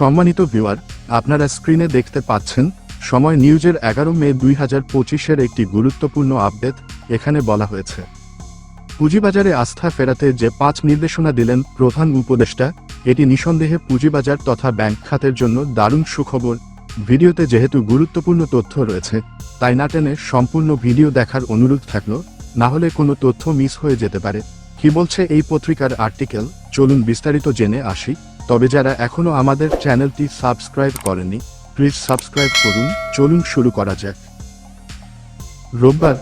সম্মানিত ভিউয়ার, আপনারা স্ক্রিনে দেখতে পাচ্ছেন, সময় নিউজের এগারো মে দুই হাজার পঁচিশের একটি গুরুত্বপূর্ণ আপডেট, এখানে বলা হয়েছে। পুঁজিবাজারে আস্থা ফেরাতে যে পাঁচ নির্দেশনা দিলেন প্রধান উপদেষ্টা, এটি নিঃসন্দেহে পুঁজিবাজার তথা ব্যাংক খাতের জন্য দারুণ সুখবর। ভিডিওতে যেহেতু গুরুত্বপূর্ণ তথ্য রয়েছে, তাই না টেনে সম্পূর্ণ ভিডিও দেখার অনুরোধ থাকল, না হলে কোনো তথ্য মিস হয়ে যেতে পারে। কি বলছে এই পত্রিকার আর্টিকেল? চলুন বিস্তারিত জেনে আসি। তবে যারা এখনও আমাদের চ্যানেলটি সাবস্ক্রাইব করেনি, প্লিজ সাবস্ক্রাইব করুন। চলুন শুরু করা যাক। রোববার,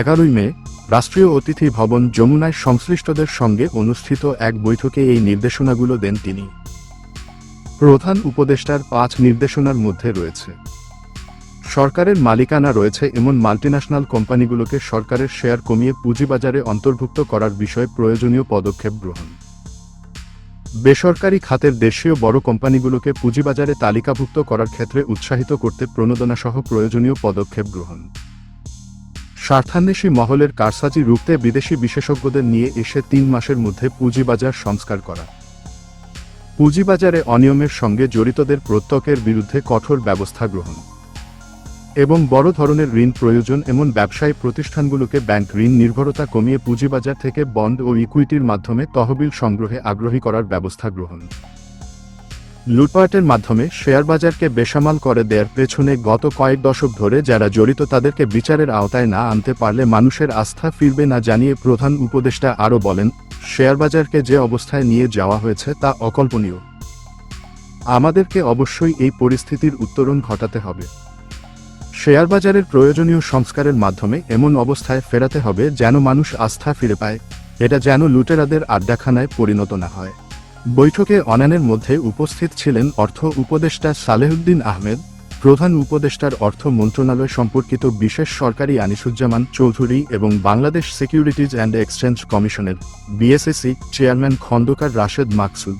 এগারোই মে, রাষ্ট্রীয় অতিথি ভবন যমুনায় সংশ্লিষ্টদের সঙ্গে অনুষ্ঠিত এক বৈঠকে এই নির্দেশনাগুলো দেন তিনি। প্রধান উপদেষ্টার পাঁচ নির্দেশনার মধ্যে রয়েছে। সরকারের মালিকানা রয়েছে এমন মাল্টিন্যাশনাল কোম্পানিগুলোকে সরকারের শেয়ার কমিয়ে পুঁজিবাজারে অন্তর্ভুক্ত করার বিষয়ে প্রয়োজনীয় পদক্ষেপ গ্রহণ। বেসরকারি খাতের দেশীয় বড় কোম্পানিগুলোকে পুঁজিবাজারে তালিকাভুক্ত করার ক্ষেত্রে উৎসাহিত করতে প্রণোদনাসহ প্রয়োজনীয় পদক্ষেপ গ্রহণ। স্বার্থান্বেষী মহলের কারসাজি রুখতে বিদেশি বিশেষজ্ঞদের নিয়ে এসে তিন মাসের মধ্যে পুঁজিবাজার সংস্কার করা। পুঁজিবাজারে অনিয়মের সঙ্গে জড়িতদের প্রত্যকের বিরুদ্ধে কঠোর ব্যবস্থা গ্রহণ। এবং বড় ধরনের ঋণ প্রয়োজন এমন ব্যবসায়ী প্রতিষ্ঠানগুলোকে ব্যাংক ঋণ নির্ভরতা কমিয়ে পুঁজিবাজার থেকে বন্ড ও ইকুইটির মাধ্যমে তহবিল সংগ্রহে আগ্রহী করার ব্যবস্থা গ্রহণ। লুটপাটের মাধ্যমে শেয়ার বাজারকে বেসামাল করে দেওয়ার পেছনে গত কয়েক দশক ধরে যারা জড়িত তাদেরকে বিচারের আওতায় না আনতে পারলে মানুষের আস্থা ফিরবে না জানিয়ে প্রধান উপদেষ্টা আরও বলেন শেয়ার বাজারকে যে অবস্থায় নিয়ে যাওয়া হয়েছে তা অকল্পনীয়। আমাদেরকে অবশ্যই এই পরিস্থিতির উত্তরণ ঘটাতে হবে। শেয়ার বাজারের প্রয়োজনীয় সংস্কারের মাধ্যমে এমন অবস্থায় ফেরাতে হবে যেন মানুষ আস্থা ফিরে পায়। এটা যেন লুটেরাদের আড্ডাখানায় পরিণত না হয়। বৈঠকে অনানের মধ্যে উপস্থিত ছিলেন অর্থ উপদেষ্টা সালেহুদ্দিন আহমেদ, প্রধান উপদেষ্টার অর্থ মন্ত্রণালয় সম্পর্কিত বিশেষ সরকারি আনিসুজ্জামান চৌধুরী এবং বাংলাদেশ সিকিউরিটিজ অ্যান্ড এক্সচেঞ্জ কমিশনের বিএসএসি চেয়ারম্যান খন্দকার রাশেদ মাকসুদ।